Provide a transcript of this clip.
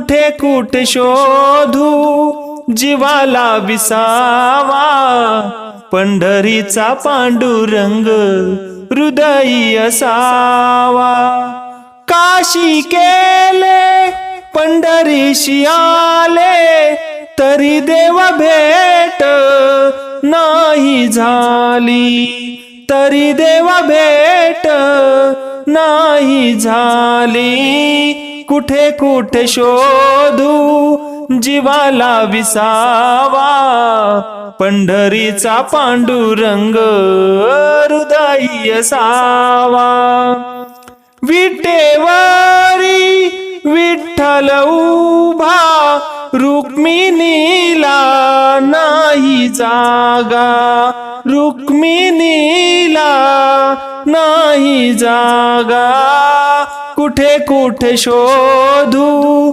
कुठे कुठे शोधू जीवाला विसावा. पंढरीचा पांडुरंग हृदयी असावा. काशी केले पंढरीशी आले तरी देव भेट नाही झाली. तरी देव भेट नाही झाली. कुठे कुठे शोधू? जीवाला विसावा. पंढरीचा पांडुरंग हृदयी असावा. विटेवारी विठ्ठल उभा रुक्मिणीला नाही जागा. रुक्मिणीला नाही जागा। कुठे कुठे शोधू?